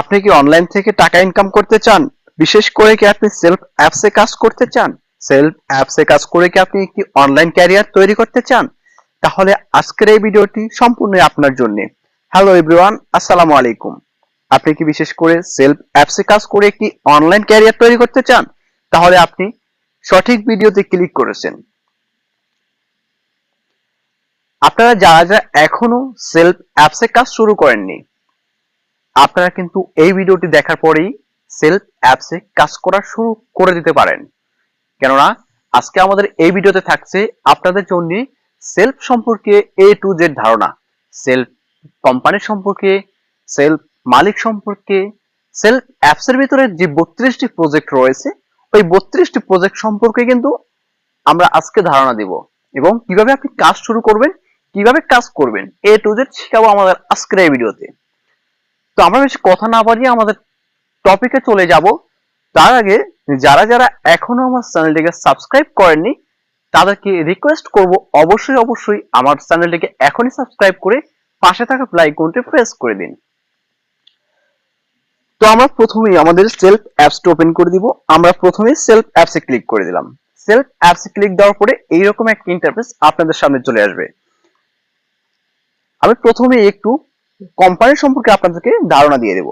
আপনি কি অনলাইন থেকে টাকা ইনকাম করতে চান? বিশেষ করে কি আপনি সেলফ অ্যাপসে কাজ করতে চান? সেলফ অ্যাপসে কাজ করে কি আপনি একটি অনলাইন ক্যারিয়ার তৈরি করতে চান? তাহলে আজকের এই ভিডিওটি সম্পূর্ণ আপনার জন্য। হ্যালো এভরিওয়ান আসসালামু আলাইকুম। আপনি কি বিশেষ করে সেলফ অ্যাপসে কাজ করে একটি অনলাইন ক্যারিয়ার তৈরি করতে চান? তাহলে আপনি সঠিক ভিডিওতে ক্লিক করেছেন। আপনারা যারা যারা এখনও সেলফ অ্যাপসে কাজ শুরু করেননি আপনারা কিন্তু এই ভিডিওটি দেখার পরেই সেলফ অ্যাপসে কাজ করা শুরু করে দিতে পারেন। কেননা, আজকে আমাদের এই ভিডিওতে থাকছে আপনাদের জন্য সেলফ সম্পর্কে এ টু জেড ধারণা। সেলফ কোম্পানি সম্পর্কে সেলফ মালিক সম্পর্কে সেলফ অ্যাপসের ভিতরে যে বত্রিশটি প্রজেক্ট রয়েছে, ওই বত্রিশটি প্রজেক্ট সম্পর্কে কিন্তু আমরা আজকে ধারণা দিব এবং কীভাবে আপনি কাজ শুরু করবেন, কীভাবে কাজ করবেন এ টু জেড শেখাবো আমাদের আজকের এই ভিডিওতে। তো আমরা বেশি কথা না বাড়িয়ে আমাদের টপিকে চলে যাব। তার আগে যারা যারা এখনও আমার চ্যানেলটিকে সাবস্ক্রাইব করেননি, তাদেরকে রিকোয়েস্ট করব অবশ্যই অবশ্যই আমার চ্যানেলটিকে এখনই সাবস্ক্রাইব করে পাশে থাকা আইকনটি প্রেস করে দিন। তো আমরা প্রথমেই আমাদের সেলফ অ্যাপসটা ওপেন করে দিব। আমরা প্রথমেই সেলফ অ্যাপসে ক্লিক করে দিলাম। সেলফ অ্যাপসে ক্লিক দেওয়ার পরে এইরকম একটা ইন্টারফেস আপনাদের সামনে চলে আসবে। আমি প্রথমে একটু কোম্পানি সম্পর্কে আপনাদেরকে ধারণা দিয়ে দেব।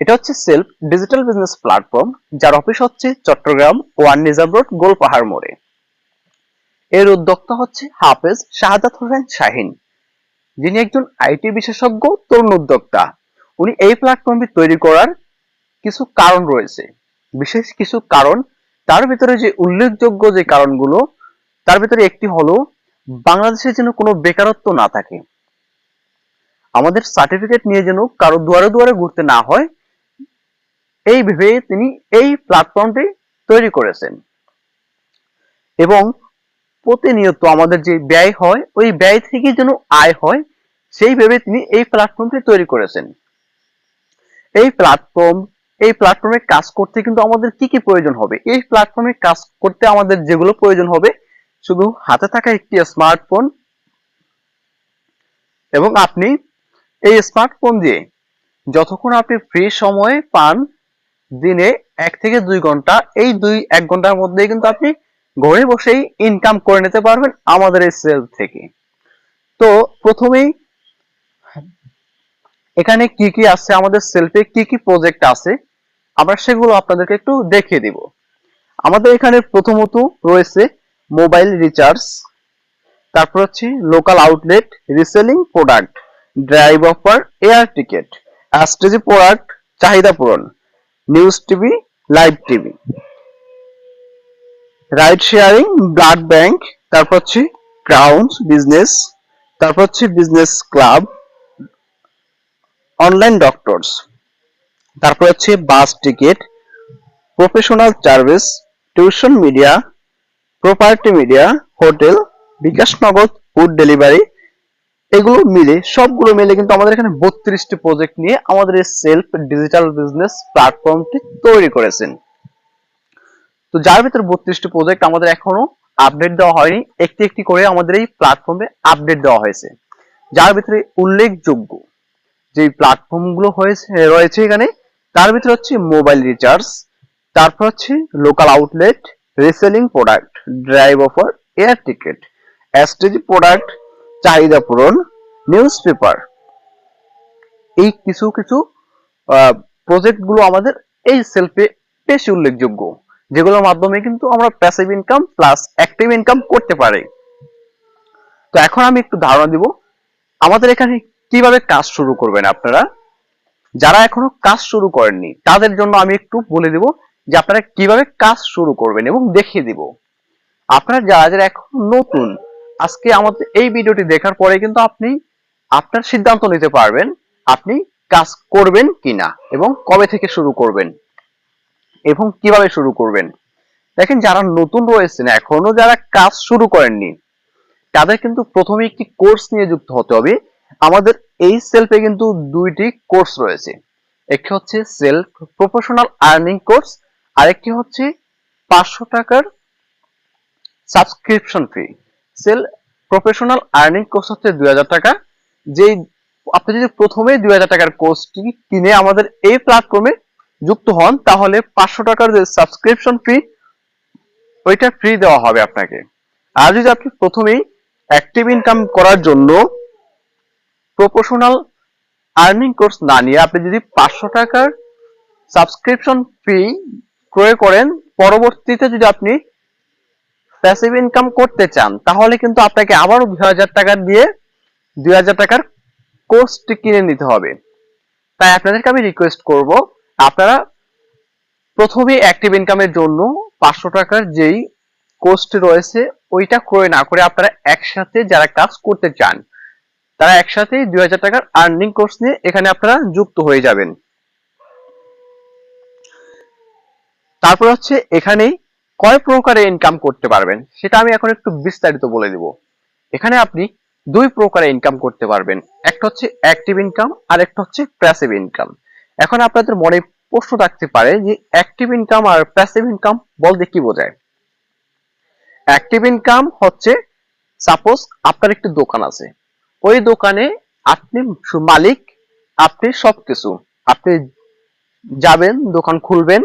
এটা হচ্ছে সেলফ ডিজিটাল বিজনেস প্ল্যাটফর্ম যার অফিস হচ্ছে Chattogram one reserve road, Golpahar মোড়ে। এর উদ্যোক্তা হচ্ছে হাফেজ শাহাদাত হোসেন শাহিন, যিনি একজন আইটি বিশেষজ্ঞ তরুণ উদ্যোক্তা। উনি এই প্ল্যাটফর্মটি তৈরি করার কিছু কারণ রয়েছে। বিশেষ কিছু কারণ, তার ভিতরে যে উল্লেখযোগ্য যে কারণগুলো, তার ভিতরে একটি হলো, বাংলাদেশে যেন কোনো বেকারত্ব না থাকে। আমাদের সার্টিফিকেট নিয়ে যেন কারও দুয়ারে দুয়ারে ঘুরতে না হয়, এই ভেবে তিনি এই প্ল্যাটফর্মটি তৈরি করেছেন। এবং প্রতিনিয়ত আমাদের যে ব্যয় হয়, ওই ব্যয় থেকে যেন আয় হয়, সেই ভেবে তিনি এই প্ল্যাটফর্মটি তৈরি করেছেন। এই প্ল্যাটফর্ম এই প্ল্যাটফর্মে কাজ করতে কিন্তু আমাদের কি কি প্রয়োজন হবে? এই প্ল্যাটফর্মে কাজ করতে আমাদের যেগুলো প্রয়োজন হবে, শুধু হাতে থাকা একটি স্মার্টফোন এবং আপনি এই স্মার্টফোন দিয়ে যতক্ষণ আপনি ফ্রি সময় পান, দিনে এক থেকে দুই ঘণ্টা, এই দুই, এক ঘণ্টার মধ্যে কিন্তু আপনি ঘরে বসেই ইনকাম করে নিতে পারবেন আমাদের এই সেল থেকে। তো প্রথমেই এখানে কি কি আছে, আমাদের সেলফে কি কি প্রজেক্ট আছে, আমরা সেগুলো আপনাদেরকে একটু দেখিয়ে দিব। আমাদের এখানে প্রথমত রয়েছে মোবাইল রিচার্জ তারপর হচ্ছে local outlet reselling product drive offer, air ticket. অ্যাস্টেজি product, চাহিদা পূরণ। News TV, live TV. Ride sharing, blood bank, তারপর হচ্ছে ক্রাউন্স বিজনেস, তারপর হচ্ছে বিজনেস ক্লাব, অনলাইন ডক্টরস, তারপর হচ্ছে bus ticket, professional service, tuition media, property media, hotel bKash Nagad food delivery এগুলো মিলে, সবগুলো মিলে কিন্তু আমাদের এখানে বত্রিশটি প্রজেক্ট নিয়ে আমাদের এই সেলফ ডিজিটাল বিজনেস প্ল্যাটফর্মটি তৈরি করেছেন। তো যার ভিতরে বত্রিশটি প্রজেক্ট আমাদের এখনও আপডেট দেওয়া হয়নি, একটি একটি করে আমাদের এই প্ল্যাটফর্মে আপডেট দেওয়া হয়েছে। যার ভিতরে উল্লেখযোগ্য যে প্ল্যাটফর্মগুলো হয়েছে, রয়েছে এখানে, তার ভিতরে হচ্ছে মোবাইল রিচার্জ তারপর হচ্ছে local outlet reselling product drive offer air ticket STG product চাহিদা পূরণ নিউজ পেপার এই কিছু কিছু প্রজেক্টগুলো আমাদের এই সেলফে বেশি উল্লেখযোগ্য, যেগুলোর মাধ্যমে কিন্তু আমরা passive income plus active income করতে পারি। তো এখন আমি একটু ধারণা দিব, আমাদের এখানে কীভাবে কাজ শুরু করবেন আপনারা? যারা এখনও কাজ শুরু করেননি, তাদের জন্য আমি একটু বলে দিব যে আপনারা কীভাবে কাজ শুরু করবেন এবং দেখিয়ে দিব। আপনারা যারা যারা এখন নতুন আজকে আমাদের এই ভিডিওটি দেখার পরে কিন্তু আপনি আপনার সিদ্ধান্ত নিতে পারবেন আপনি কাজ করবেন কিনা এবং কবে থেকে শুরু করবেন এবং কীভাবে শুরু করবেন। দেখেন, যারা নতুন রয়েছেন, এখনও যারা কাজ শুরু করেননি, তাদের কিন্তু প্রথমে একটি কোর্স নিয়ে যুক্ত হতে হবে। আমাদের এই সেলফে কিন্তু দুইটি কোর্স রয়েছে। একটি হচ্ছে সেলফ প্রফেশনাল আর্নিং কোর্স, আরেকটি হচ্ছে পাঁচশো টাকার subscription fee. Self professional earning course হচ্ছে দুই হাজার টাকা। যেই আপনি যদি প্রথমে দুই হাজার টাকার কোর্সটি কিনে আমাদের এই প্ল্যাটফর্মে যুক্ত হন, তাহলে পাঁচশো টাকার যে সাবস্ক্রিপশন ফি ওইটা ফ্রি দেওয়া হবে আপনাকে। আর যদি আপনি প্রথমেই অ্যাক্টিভ ইনকাম করার জন্য প্রফেশনাল আর্নিং কোর্স না নিয়ে আপনি যদি পাঁচশো টাকার সাবস্ক্রিপশন ফি ক্রয় করেন, পরবর্তীতে যদি আপনি প্যাসিভ ইনকাম করতে চান, তাহলে কিন্তু আপনাকে আবারও দুই হাজার টাকা দিয়ে দুই হাজার টাকার কোর্সটি কিনে নিতে হবে। তাই আপনাদেরকে আমি রিকোয়েস্ট করব, আপনারা প্রথমে অ্যাক্টিভ ইনকামের জন্য পাঁচশো টাকার যেই কোর্সটি রয়েছে, ওইটা ক্রয় না করে আপনারা একসাথে যারা কাজ করতে চান, তারা একসাথে দুই হাজার টাকার আর্নিং কোর্স নিয়ে এখানে আপনারা যুক্ত হয়ে যাবেন। তারপর হচ্ছে এখানে কয় প্রকারে ইনকাম করতে পারবেন, সেটা আমি এখন একটু বিস্তারিত বলে দিব। এখানে আপনি দুই প্রকারে ইনকাম করতে পারবেন। একটা হচ্ছে অ্যাক্টিভ ইনকাম আর একটা হচ্ছে প্যাসিভ ইনকাম এখন আপনাদের মনে প্রশ্ন থাকতে পারে যে অ্যাক্টিভ ইনকাম আর প্যাসিভ ইনকাম বলতে কি বোঝায়? অ্যাক্টিভ ইনকাম হচ্ছে সাপোজ আপনার একটি দোকান আছে। ওই দোকানে আপনি মালিক, আপনি সবকিছু। আপনি যাবেন, দোকান খুলবেন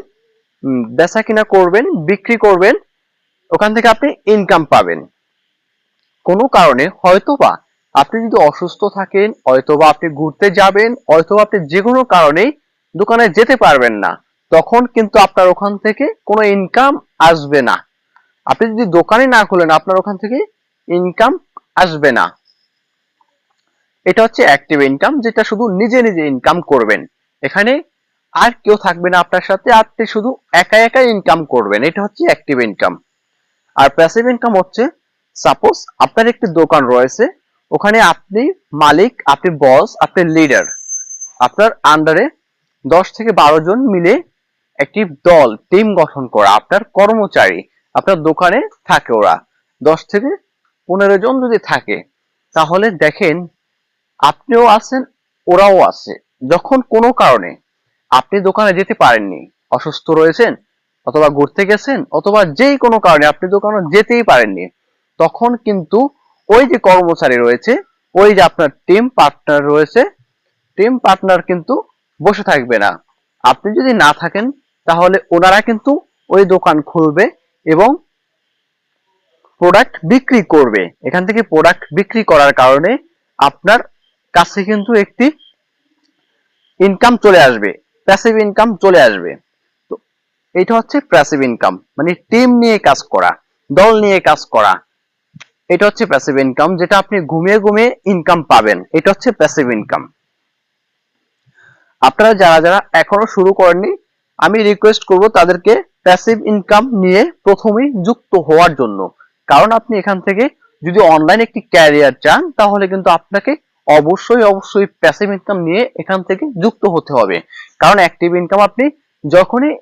বেচা কিনা করবেন, বিক্রি করবেন, ওখান থেকে আপনি ইনকাম পাবেন। কোনো কারণে হয়তোবা আপনি যদি অসুস্থ থাকেন, হয়তোবা আপনি ঘুরতে যাবেন, হয়তোবা আপনি যে কোনো কারণেই দোকানে যেতে পারবেন না, তখন কিন্তু আপনার ওখান থেকে কোনো ইনকাম আসবে না। আপনি যদি দোকানে না খুলেন, আপনার ওখান থেকে ইনকাম আসবে না। এটা হচ্ছে অ্যাক্টিভ ইনকাম যেটা শুধু নিজে নিজে ইনকাম করবেন। এখানে আর কেউ থাকবে না আপনার সাথে আপনি শুধু একা একা ইনকাম করবেন। এটা হচ্ছে অ্যাক্টিভ ইনকাম আর প্যাসিভ ইনকাম হচ্ছে সাপোজ আপনার একটি দোকান রয়েছে, ওখানে আপনি মালিক, আপনি বস আপনি লিডার আপনার আন্ডারে দশ থেকে বারো জন মিলে একটি দল টিম গঠন করা, আপনার কর্মচারী, আপনার দোকানে থাকে ওরা। দশ থেকে পনেরো জন যদি থাকে, তাহলে দেখেন, আপনিও আছেন, ওরাও আছে। যখন কোনো কারণে আপনি দোকানে যেতে পারেননি, অসুস্থ রয়েছেন, অথবা ঘুরতে গেছেন, অথবা যেই কোনো কারণে আপনি দোকানে যেতেই পারেননি, তখন কিন্তু ওই যে কর্মচারী রয়েছে, ওই যে আপনার টিম পার্টনার রয়েছে টিম পার্টনার কিন্তু বসে থাকবে না। আপনি যদি না থাকেন, তাহলে ওনারা কিন্তু ওই দোকান খুলবে এবং প্রোডাক্ট বিক্রি করবে। এখান থেকে প্রোডাক্ট বিক্রি করার কারণে আপনার কাছে কিন্তু একটি ইনকাম চলে আসবে। প্যাসিভ ইনকাম চলে আসবে। তো এটা হচ্ছে প্যাসিভ ইনকাম মানে টিম নিয়ে কাজ করা, দল নিয়ে কাজ করা। এটা হচ্ছে প্যাসিভ ইনকাম যেটা আপনি ঘুমিয়ে ঘুমিয়ে ইনকাম পাবেন। এটা হচ্ছে প্যাসিভ ইনকাম আপনারা যারা যারা এখনও শুরু করেননি, আমি রিকোয়েস্ট করব তাদেরকে প্যাসিভ ইনকাম নিয়ে প্রথমেই যুক্ত হওয়ার জন্য। কারণ আপনি এখান থেকে যদি অনলাইন একটি ক্যারিয়ার চান, তাহলে কিন্তু আপনাকে অবশ্যই অবশ্যই প্যাসিভ ইনকাম নিয়ে এখান থেকে যুক্ত হতে হবে। কারণ অ্যাক্টিভ ইনকাম আপনি যখনই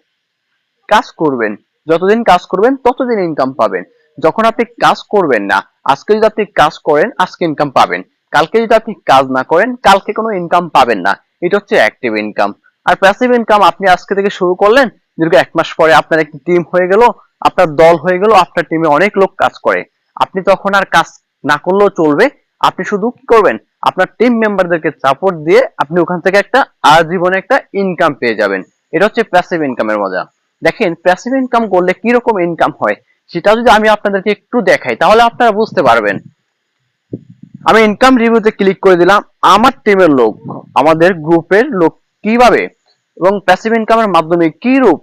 কাজ করবেন, যতদিন কাজ করবেন, ততদিন ইনকাম পাবেন। যখন আপনি কাজ করবেন না, আজকে যদি আপনি কাজ করেন, আজকে ইনকাম পাবেন। কালকে যদি আপনি কাজ না করেন, কালকে কোনো ইনকাম পাবেন না। এটা হচ্ছে অ্যাক্টিভ ইনকাম আর প্যাসিভ ইনকাম আপনি আজকে থেকে শুরু করলেন, দীর্ঘ এক মাস পরে আপনার একটি টিম হয়ে গেল, আপনার দল হয়ে গেল, আপনার টিমে অনেক লোক কাজ করে। আপনি তখন আর কাজ না করলেও চলবে, আপনি শুধু কি করবেন? আপনার টিম মেম্বারদেরকে সাপোর্ট দিয়ে আপনি ওখান থেকে একটা আজীবনে একটা ইনকাম পেয়ে যাবেন। এটা হচ্ছে প্যাসিভ ইনকামের মজা। দেখেন প্যাসিভ ইনকাম করলে কি রকম ইনকাম হয়, সেটা যদি আমি আপনাদেরকে একটু দেখাই, তাহলে আপনারা বুঝতে পারবেন। আমি ইনকাম রিভিউতে ক্লিক করে দিলাম, আমার টিমের লোক, আমাদের গ্রুপের লোক কীভাবে এবং প্যাসিভ ইনকামের মাধ্যমে কি রূপ,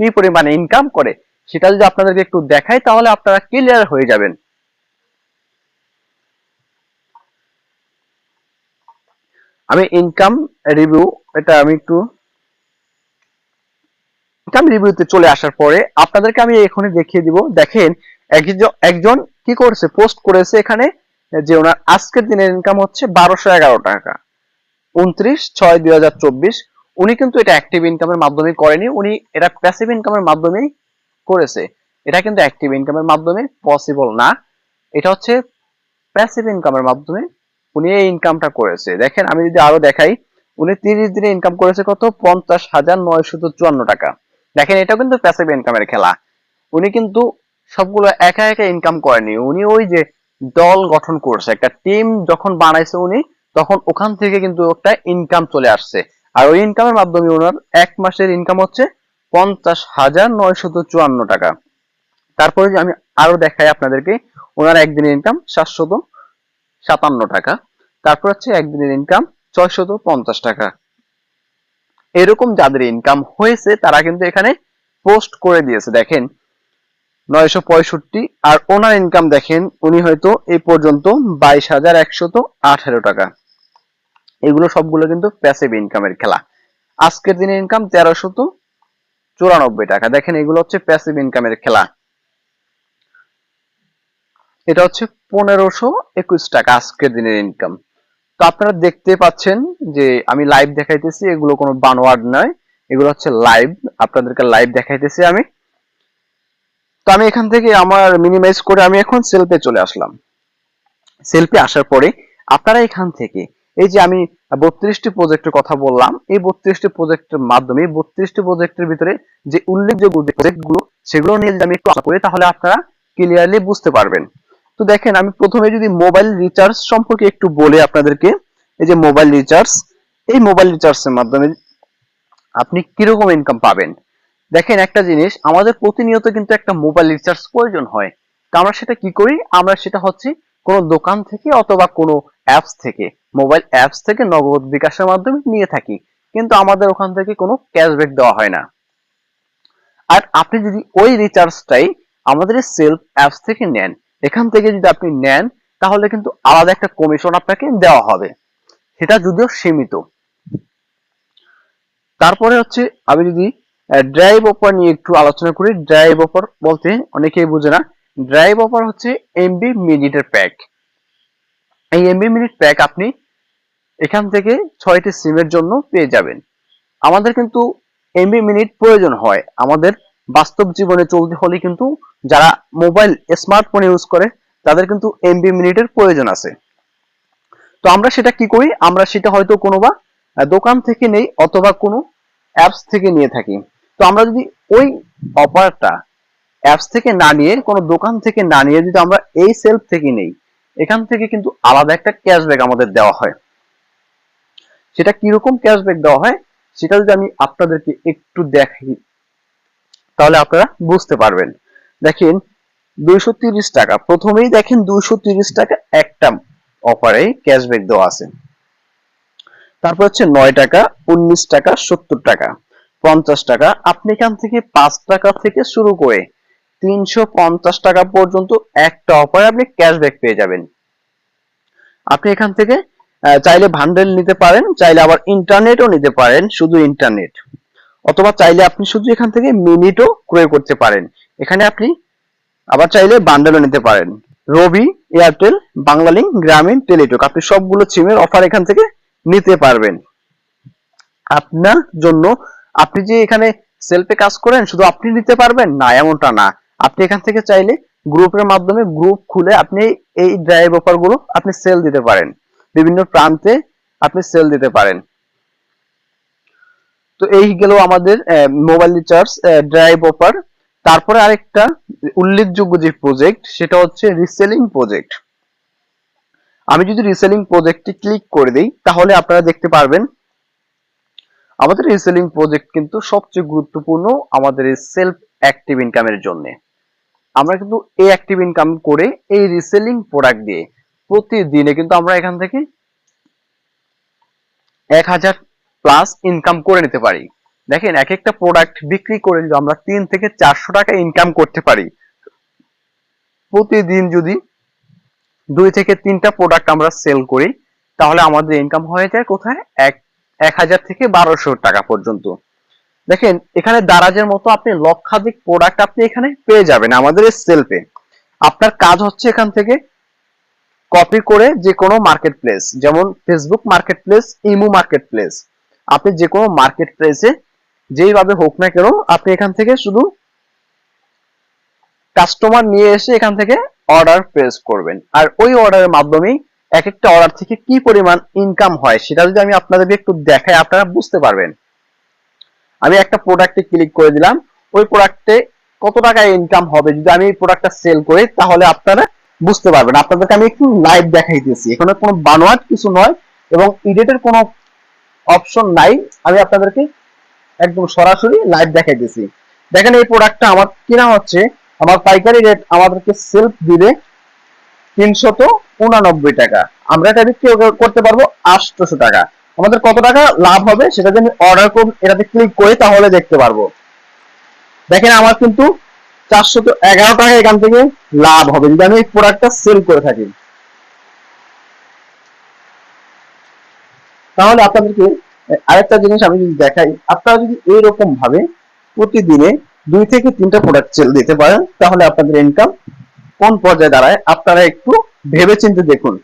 কি পরিমাণে ইনকাম করে, সেটা যদি আপনাদেরকে একটু দেখাই, তাহলে আপনারা ক্লিয়ার হয়ে যাবেন। আমি ইনকাম রিভিউ এটা আমি একটু ইনকাম রিভিউতে চলে আসার পরে আপনাদেরকে আমি এখনই দেখিয়ে দিব। দেখেন একজন কি করেছে? পোস্ট করেছে এখানে যে ওনার আজকের দিনের ইনকাম হচ্ছে বারোশো এগারো টাকা। উনত্রিশ ছয় দুই হাজার চব্বিশ। উনি কিন্তু এটা অ্যাক্টিভ ইনকামের মাধ্যমে করেনি, উনি এটা প্যাসিভ ইনকামের মাধ্যমেই করেছে। এটা কিন্তু অ্যাক্টিভ ইনকামের মাধ্যমে পসিবল না। এটা হচ্ছে প্যাসিভ ইনকামের মাধ্যমে উনি এই ইনকামটা করেছে। দেখেন, আমি যদি আরও দেখাই, উনি তিরিশ দিনে ইনকাম করেছে কত? পঞ্চাশ হাজার নয়শত চুয়ান্ন টাকা। দেখেন এটা কিন্তু প্যাসিভ ইনকামের খেলা। উনি কিন্তু সবগুলো একা একা ইনকাম করেনি। উনি ওই যে দল গঠন করছে, একটা টিম যখন বানাইছে উনি, তখন ওখান থেকে কিন্তু একটা ইনকাম চলে আসছে। আর ওই ইনকামের মাধ্যমে ওনার এক মাসের ইনকাম হচ্ছে পঞ্চাশ হাজার নয়শত চুয়ান্ন টাকা। তারপরে আমি আরও দেখাই আপনাদেরকে, ওনার একদিনের ইনকাম সাতশত সাতান্ন টাকা। তারপর হচ্ছে একদিনের ইনকাম ছয়শত পঞ্চাশ টাকা। এরকম যাদের ইনকাম হয়েছে, তারা কিন্তু এখানে পোস্ট করে দিয়েছে। দেখেন, নয়শো পঁয়ষট্টি আর ওনার ইনকাম দেখেন, উনি হয়তো এই পর্যন্ত বাইশ হাজার একশত আঠারো টাকা। এগুলো সবগুলো কিন্তু প্যাসিভ ইনকামের খেলা। আজকের দিনের ইনকাম তেরোশত চুরানব্বই টাকা। দেখেন, এগুলো হচ্ছে প্যাসিভ ইনকামের খেলা। এটা হচ্ছে পনেরোশো একুশ টাকা আজকের দিনের ইনকাম তো আপনারা দেখতে পাচ্ছেন যে আমি লাইভ দেখাইতেছি, এগুলো কোনো বানোয়ার্ড নয়, এগুলো হচ্ছে লাইভ আপনাদেরকে লাইভ দেখাইতেছি আমি। তো আমি এখান থেকে আমার মিনিমাইজ করে আমি এখন সেলফে চলে আসলাম। সেলফে আসার পরে আপনারা এখান থেকে, এই যে আমি বত্রিশটি প্রজেক্টের কথা বললাম, এই বত্রিশটি প্রজেক্টের মাধ্যমে বত্রিশটি প্রজেক্টের ভিতরে যে উল্লেখযোগ্য প্রজেক্টগুলো, সেগুলো নিয়ে যদি আমি একটু করি, তাহলে আপনারা ক্লিয়ারলি বুঝতে পারবেন। তো দেখেন, আমি প্রথমে যদি মোবাইল রিচার্জ সম্পর্কে একটু বলে আপনাদেরকে, এই যে মোবাইল রিচার্জ এই মোবাইল রিচার্জের মাধ্যমে আপনি কীরকম ইনকাম পাবেন? দেখেন একটা জিনিস, আমাদের প্রতিনিয়ত কিন্তু একটা মোবাইল রিচার্জ প্রয়োজন হয়। তো আমরা সেটা কি করি? আমরা সেটা হচ্ছে কোনো দোকান থেকে অথবা কোনো অ্যাপস থেকে মোবাইল অ্যাপস থেকে নগদ বিকাশের মাধ্যমে নিয়ে থাকি। কিন্তু আমাদের ওখান থেকে কোনো ক্যাশব্যাক দেওয়া হয় না। আর আপনি যদি ওই রিচার্জটাই আমাদের সেলফ অ্যাপস থেকে নেন এখান থেকে যদি আপনি নেন, তাহলে কিন্তু আলাদা একটা কমিশন আপনাকে দেওয়া হবে। সেটা যদিও সীমিত। তারপরে হচ্ছে আমি যদি ড্রাইভ অফার নিয়ে একটু আলোচনা করি। ড্রাইভ অফার বলতে অনেকেই বুঝে না। ড্রাইভ অফার হচ্ছে এমবি মিনিটের প্যাক এই এমবি মিনিট প্যাক আপনি এখান থেকে ছয়টি সিমের জন্য পেয়ে যাবেন। আমাদের কিন্তু এমবি মিনিট প্রয়োজন হয়। আমাদের বাস্তব জীবনে চলতে হলে কিন্তু যারা মোবাইল স্মার্টফোন ইউজ করে, তাদের কিন্তু এমবি মিনিটের প্রয়োজন আছে। তো আমরা সেটা কি করি? আমরা সেটা হয়তো কোনো বা দোকান থেকে নেই অথবা কোনো অ্যাপস থেকে নিয়ে থাকি। তো আমরা যদি ওই অফারটা অ্যাপস থেকে না নিয়ে, কোনো দোকান থেকে না নিয়ে যদি আমরা এই সেলফ থেকে নেই, এখান থেকে কিন্তু আলাদা একটা ক্যাশব্যাক আমাদের দেওয়া হয়। সেটা কীরকম ক্যাশব্যাক দেওয়া হয়? সেটা যদি আমি আপনাদেরকে একটু দেখাই তাহলে আপনারা বুঝতে পারবেন। দেখেন, দুইশো টাকা। প্রথমেই দেখেন দুইশো টাকা একটা অফারে ক্যাশব্যাক দেওয়া আছে। তারপর হচ্ছে নয় টাকা, উনিশ টাকা, সত্তর টাকা, পঞ্চাশ টাকা। আপনি এখান থেকে পাঁচ টাকা থেকে শুরু করে তিনশো পঞ্চাশ টাকা পর্যন্ত একটা অফারে আপনি ক্যাশব্যাক পেয়ে যাবেন। আপনি এখান থেকে চাইলে ভান্ডেল নিতে পারেন, চাইলে আবার ইন্টারনেটও নিতে পারেন, শুধু ইন্টারনেট অথবা চাইলে আপনি শুধু এখান থেকে মিনিটও ক্রয় করতে পারেন। এখানে আপনি আবার চাইলে বান্ডেলও নিতে পারেন। রবি এয়ারটেল বাংলালিংক গ্রামীণ টেলিটক আপনি সবগুলো সিমের অফার এখান থেকে নিতে পারবেন। আপনার জন্য আপনি যে এখানে সেলফে কাজ করেন, শুধু আপনি নিতে পারবেন? না, এমনটা না। আপনি এখান থেকে চাইলে গ্রুপের মাধ্যমে গ্রুপ খুলে আপনি এই ড্রাইভ অফারগুলো আপনি সেল দিতে পারেন। বিভিন্ন প্রান্তে আপনি সেল দিতে পারেন। তো এই গেল আমাদের মোবাইল রিচার্জ ড্রাইভ অফার তারপরে আরেকটা উল্লেখযোগ্য যে প্রজেক্ট সেটা হচ্ছে রিসেলিং প্রজেক্ট আমি যদি রিসেলিং প্রজেক্টটি ক্লিক করে দিই, তাহলে আপনারা দেখতে পারবেন, আমাদের রিসেলিং প্রজেক্ট কিন্তু সবচেয়ে গুরুত্বপূর্ণ আমাদের সেলফ অ্যাক্টিভ ইনকামের জন্য। আমরা কিন্তু এই অ্যাক্টিভ ইনকাম করে এই রিসেলিং প্রোডাক্ট দিয়ে প্রতিদিনে কিন্তু আমরা এখান থেকে এক হাজার প্লাস ইনকাম করে নিতে পারি। দেখেন এক একটা প্রোডাক্ট বিক্রি করে যদি আমরা তিন থেকে চারশো টাকা ইনকাম করতে পারি, প্রতিদিন যদি দুই থেকে তিনটা প্রোডাক্ট আমরা সেল করি, তাহলে আমাদের ইনকাম হয়ে যায় কোথায়? এক এক হাজার থেকে বারোশো টাকা পর্যন্ত। দেখেন, এখানে দারাজের মতো আপনি লক্ষাধিক প্রোডাক্ট আপনি এখানে পেয়ে যাবেন আমাদের সেলফে আপনার কাজ হচ্ছে এখান থেকে কপি করে যে কোনো মার্কেট প্লেস যেমন Facebook marketplace imo marketplace আপনি যে কোনো মার্কেট প্লেসে যেইভাবে হোক না কেন আপনি এখান থেকে শুধু কাস্টমার নিয়ে এসে এখান থেকে অর্ডার প্লেস করবেন। আর ওই অর্ডারের মাধ্যমেই এক একটা অর্ডার থেকে কি পরিমাণ ইনকাম হয় সেটা যদি আমি আপনাদেরকে একটু দেখাই, আপনারা বুঝতে পারবেন। আমি একটা প্রোডাক্টে ক্লিক করে দিলাম, ওই প্রোডাক্টে কত টাকা ইনকাম হবে যদি আমি এই প্রোডাক্টটা সেল করি, তাহলে আপনারা বুঝতে পারবেন। আপনাদেরকে আমি একটু লাইভ দেখাইতেছি। এখানে কোনো বানোয়াট কিছু নয় এবং এডিটের কোনো অপশন নাই। আমি আপনাদেরকে একদম সরাসরি লাইভ দেখাই দিছি দেখেন এই প্রোডাক্টটা আমার কিনা হচ্ছে। আমার পাইকারি রেট আমাদেরকে সেলফ দিবে তিনশত উনানব্বই টাকা। আমরা এটা বিক্রি করতে পারব আটশোশো টাকা। আমাদের কত টাকা লাভ হবে সেটা যদি আমি অর্ডার করব এটাতে ক্লিক করি তাহলে দেখতে পারব। দেখেন আমার কিন্তু চারশত এগারো টাকা এখান থেকে লাভ হবে। যদি আমি এই প্রোডাক্টটা সেল করে থাকি। তাহলে আপনাদেরকে আরেকটা জিনিস আমি যদি দেখাই, আপনারা যদি এইরকম ভাবে প্রতিদিনে দুই থেকে তিনটা প্রোডাক্ট সেল দিতে পারেন, তাহলে আপনাদের ইনকাম কোন পর্যায়ে দাঁড়ায়, আপনারা একটু ভেবে চিন্তে দেখুন।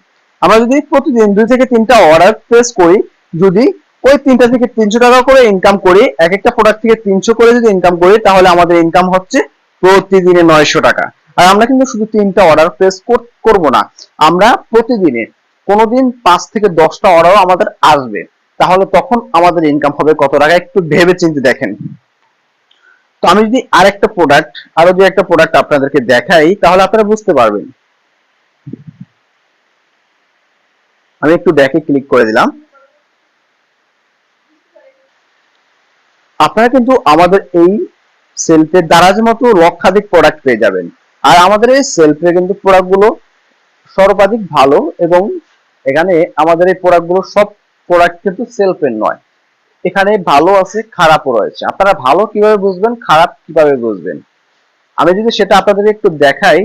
আমরা যদি প্রতিদিন দুই থেকে তিনটা অর্ডার প্লেস করি, যদি ওই তিনটা থেকে তিনশো টাকা করে ইনকাম করি, এক একটা প্রোডাক্ট থেকে তিনশো করে যদি ইনকাম করি, তাহলে আমাদের ইনকাম হচ্ছে প্রতিদিনে নয়শো টাকা। আর আমরা কিন্তু শুধু তিনটা অর্ডার প্লেস করব না, আমরা প্রতিদিনে কোনোদিন পাঁচ থেকে দশটা অর্ডারও আমাদের আসবে। তাহলে তখন আমাদের ইনকাম হবে কত? টাকা একটু ভেবে চিন্তে দেখেন। তো আমি যদি আরেকটা প্রোডাক্ট আরও যে একটা প্রোডাক্ট আপনাদেরকে দেখাই, তাহলে আপনারা বুঝতে পারবেন। আমি একটু দেখে ক্লিক করে দিলাম। আপনারা কিন্তু আমাদের এই সেলফের দারাজ মতো লক্ষাধিক প্রোডাক্ট পেয়ে যাবেন। আর আমাদের এই সেলফে কিন্তু প্রোডাক্টগুলো সর্বাধিক ভালো এবং এখানে আমাদের এই প্রোডাক্টগুলো সব প্রোডাক্ট কিন্তু সেলফের নয়। এখানে ভালো আছে, খারাপও রয়েছে। আপনারা ভালো কীভাবে বুঝবেন, খারাপ কীভাবে বুঝবেন? আমি যদি সেটা আপনাদের একটু দেখাই,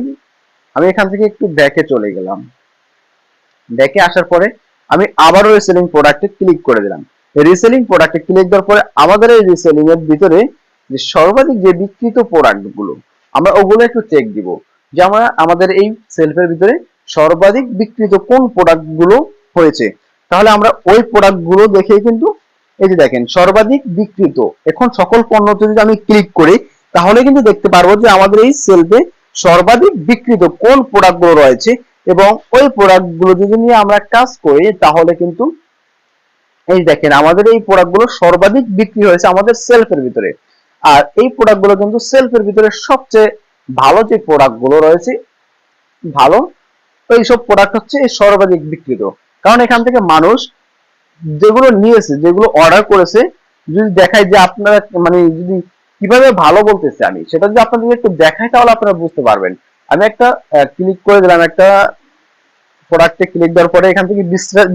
আমি এখান থেকে একটু ব্যাকে চলে গেলাম। ব্যাকে আসার পরে আমি আবারও রিসেলিং প্রোডাক্টে ক্লিক করে দিলাম। রিসেলিং প্রোডাক্টে ক্লিক দেওয়ার পরে আমাদের এই রিসেলিং এর ভিতরে যে সর্বাধিক যে বিক্রিত প্রোডাক্টগুলো, আমরা ওগুলো একটু চেক দিব। যে আমরা আমাদের এই সেলফের ভিতরে সর্বাধিক বিক্রিত কোন প্রোডাক্টগুলো হয়েছে? তাহলে আমরা ওই প্রোডাক্টগুলো দেখেই কিন্তু এই যে দেখেন, সর্বাধিক বিক্রিত। এখন সকল পণ্যতে যদি আমি ক্লিক করি, তাহলে কিন্তু দেখতে পারব যে আমাদের এই সেলফে সর্বাধিক বিক্রিত কোন প্রোডাক্টগুলো রয়েছে এবং ওই প্রোডাক্টগুলো যদি নিয়ে আমরা কাজ করি, তাহলে কিন্তু এই দেখেন, আমাদের এই প্রোডাক্টগুলো সর্বাধিক বিক্রি হয়েছে আমাদের সেলফের ভিতরে। আর এই প্রোডাক্টগুলো কিন্তু সেলফের ভিতরে সবচেয়ে ভালো যে প্রোডাক্টগুলো রয়েছে, ভালো এইসব প্রোডাক্ট হচ্ছে সর্বাধিক বিক্রিত। কারণ এখান থেকে মানুষ যেগুলো নিয়েছে, যেগুলো অর্ডার করেছে, যদি দেখায় যে আপনারা মানে যদি কীভাবে ভালো বলতেছে আমি, সেটা যদি আপনাদের একটু দেখাই তাহলে আপনারা বুঝতে পারবেন। আমি একটা ক্লিক করে দিলাম, একটা প্রোডাক্টে ক্লিক দেওয়ার পরে এখান থেকে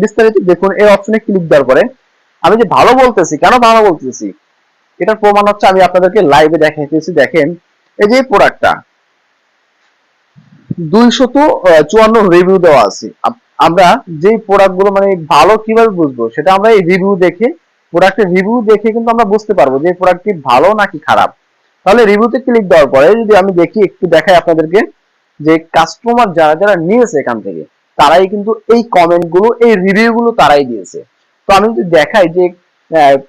বিস্তারিত দেখুন, এই অপশনে ক্লিক দেওয়ার পরে আমি যে ভালো বলতেছি, কেন ভালো বলতেছি? এটার প্রমাণ হচ্ছে আমি আপনাদেরকে লাইভে দেখাইতেছি, দেখেন, এই যে প্রোডাক্টটা দুইশত চুয়ান্ন রিভিউ দেওয়া আছে। আমরা যে প্রোডাক্টগুলো মানে ভালো কীভাবে বুঝব, সেটা আমরা এই রিভিউ দেখে প্রোডাক্টের রিভিউ দেখে কিন্তু আমরা বুঝতে পারব যে প্রোডাক্টটি ভালো নাকি খারাপ। তাহলে রিভিউতে ক্লিক দেওয়ার পরে যদি আমি দেখি, একটু দেখাই আপনাদেরকে, যে কাস্টমার যারা যারা নিয়েছে এখান থেকে, তারাই কিন্তু এই কমেন্টগুলো, এই রিভিউ গুলো তারাই দিয়েছে। তো আমি যদি দেখাই যে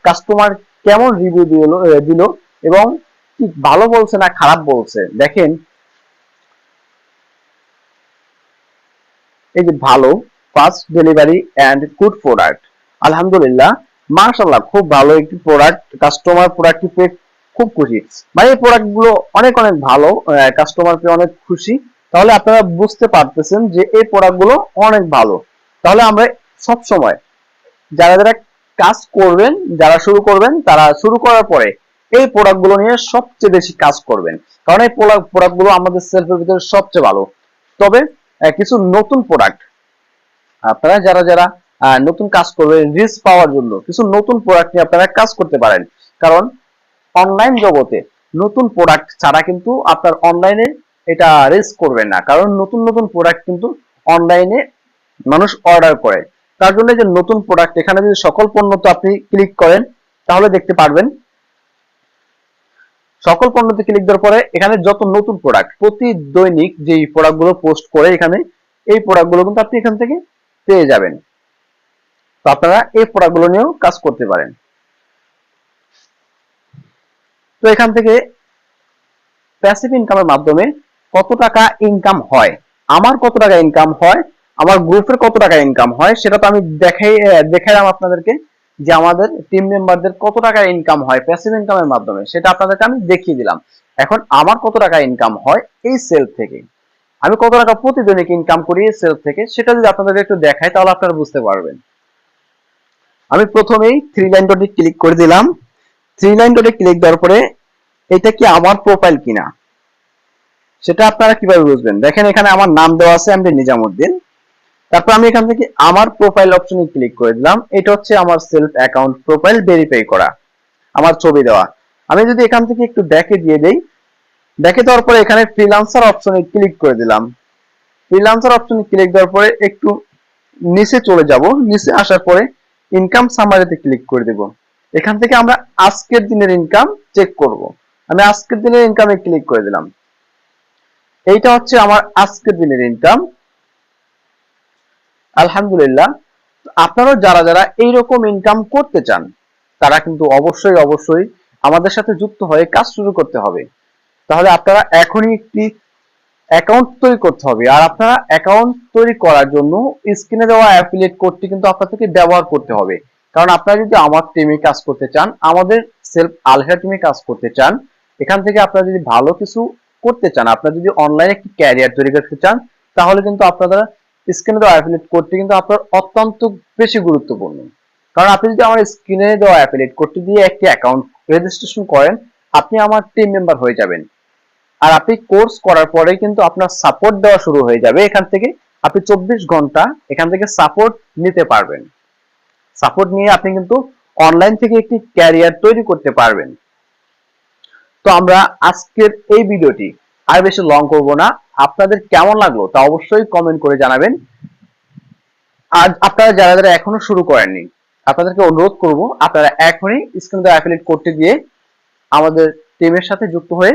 কাস্টমার কেমন রিভিউ দিল দিল এবং ভালো বলছে না খারাপ বলছে, দেখেন এই যে ভালো fast delivery and good product আলহামদুলিল্লাহ মার্শাল্লাহ খুব ভালো একটি প্রোডাক্ট কাস্টমার প্রোডাক্টটি পেয়ে খুব খুশি। মানে এই প্রোডাক্টগুলো অনেক অনেক ভালো কাস্টমার পেয়ে অনেক খুশি। তাহলে আপনারা বুঝতে পারতেছেন যে এই প্রোডাক্টগুলো অনেক ভালো। তাহলে আমরা সব সময় যারা যারা কাজ করবেন, যারা শুরু করবেন, তারা শুরু করার পরে এই প্রোডাক্টগুলো নিয়ে সবচেয়ে বেশি কাজ করবেন। কারণ এই প্রোডাক্টগুলো আমাদের সেলফের ভিতরে সবচেয়ে ভালো। তবে কিছু নতুন প্রোডাক্ট আপনারা যারা যারা নতুন কাজ করবেন রিচ পাওয়ার জন্য কিছু নতুন প্রোডাক্ট নিয়ে আপনারা কাজ করতে পারেন। কারণ অনলাইন জগতে নতুন প্রোডাক্ট ছাড়া কিন্তু আপনার অনলাইনে এটা রিস্ক করবেন না। কারণ নতুন নতুন প্রোডাক্ট কিন্তু অনলাইনে মানুষ অর্ডার করে। তার জন্য যে নতুন প্রোডাক্ট এখানে যদি সকল পণ্য তো আপনি ক্লিক করেন, তাহলে দেখতে পারবেন সকল পণ্যতে ক্লিক দেওয়ার পরে এখানে যত নতুন প্রোডাক্ট প্রতি দৈনিক যে প্রোডাক্টগুলো পোস্ট করে এখানে, এই প্রোডাক্টগুলো কিন্তু আপনি এখান থেকে পেয়ে যাবেন। তো আপনারা এই প্রোডাক্টগুলো নিয়েও কাজ করতে পারেন। তো এখান থেকে প্যাসিভ ইনকামের মাধ্যমে কত টাকা ইনকাম হয়? আমার কত টাকা ইনকাম হয়? আমার গ্রুপের কত টাকা ইনকাম হয়? সেটা তো আমি দেখাই দেখাইলাম আপনাদেরকে। যে আমাদের টিম মেম্বারদের কত টাকা ইনকাম হয় প্যাসিভ ইনকামের মাধ্যমে, সেটা আপনাদেরকে আমি দেখিয়ে দিলাম। এখন আমার কত টাকা ইনকাম হয় এই সেল থেকে আমি কত টাকা প্রতিদিনিক ইনকাম করি এই সেল থেকে, সেটা যদি আপনাদের একটু দেখাই, তাহলে আপনারা বুঝতে পারবেন। আমি প্রথমেই থ্রি লাইন ডটে ক্লিক করে দিলাম। থ্রি লাইন ডটে ক্লিক দেওয়ার পরে, এটা কি আমার প্রোফাইল কিনা? সেটা আপনারা কীভাবে বুঝবেন? দেখেন এখানে আমার নাম দেওয়া আছে, আমি নিজামুদ্দিন। তারপর আমি এখান থেকে আমার প্রোফাইল অপশনে ক্লিক করে দিলাম। এটা হচ্ছে আমার সেলফ অ্যাকাউন্ট প্রোফাইল ভেরিফাই করা, আমার ছবি দেওয়া। আমি যদি এখান থেকে একটু ব্যাকে দিয়ে দেই ব্যাকে দেওয়ার পরে এখানে ফ্রিল্যান্সার অপশনে ক্লিক করে দিলাম। ফ্রিল্যান্সার অপশনে ক্লিক দেওয়ার পরে একটু নিচে চলে যাব। নিচে আসার পরে ইনকাম সামারিতে ক্লিক করে দেব। এখান থেকে আমরা আজকের দিনের ইনকাম চেক করব। আমি আজকের দিনের ইনকামে ক্লিক করে দিলাম। এইটা হচ্ছে আমার আজকের দিনের ইনকাম আলহামদুলিল্লাহ, আপনারাও যারা যারা এইরকম ইনকাম করতে চান, তারা কিন্তু অবশ্যই অবশ্যই আমাদের সাথে যুক্ত হয়ে কাজ শুরু করতে হবে। তাহলে আপনারা এখনই একটি অ্যাকাউন্ট তৈরি করতে হবে। আর আপনারা অ্যাকাউন্ট তৈরি করার জন্য স্ক্রিনে দেওয়া অ্যাফিলিয়েট কোডটি কিন্তু আপনাদেরকে ব্যবহার করতে হবে। কারণ আপনারা যদি আমার টিমে কাজ করতে চান, আমাদের সেলফ আলহা টিমে কাজ করতে চান, এখান থেকে আপনারা যদি ভালো কিছু করতে চান, আপনারা যদি অনলাইনে একটি ক্যারিয়ার তৈরি করতে চান, তাহলে কিন্তু আপনারা স্ক্রিনে দেওয়া অ্যাফিলিয়েট কোডটি কিন্তু আপনার অত্যন্ত বেশি গুরুত্বপূর্ণ। কারণ আপনি যদি আমার স্ক্রিনে দেওয়া অ্যাফিলিয়েট কোডটি দিয়ে একটি অ্যাকাউন্ট রেজিস্ট্রেশন করেন, আপনি আমার টিম মেম্বার হয়ে যাবেন। আর আপনি কোর্স করার পরে কিন্তু আপনার সাপোর্ট দেওয়া শুরু হয়ে যাবে। এখান থেকে আপনি চব্বিশ ঘণ্টা এখান থেকে সাপোর্ট নিতে পারবেন। সাপোর্ট নিয়ে আপনি কিন্তু অনলাইন থেকে একটি ক্যারিয়ার তৈরি করতে পারবেন। তো আমরা আজকের এই ভিডিওটি আর বেশি লং করব না। আপনাদের কেমন লাগল তা অবশ্যই কমেন্ট করে জানাবেন। আর আপনারা যারা যারা এখনও শুরু করেননি, আপনাদেরকে অনুরোধ করব, আপনারা এখনই স্ক্রিন দ্বারা অ্যাফিলিয়েট করতে গিয়ে আমাদের টিমের সাথে যুক্ত হয়ে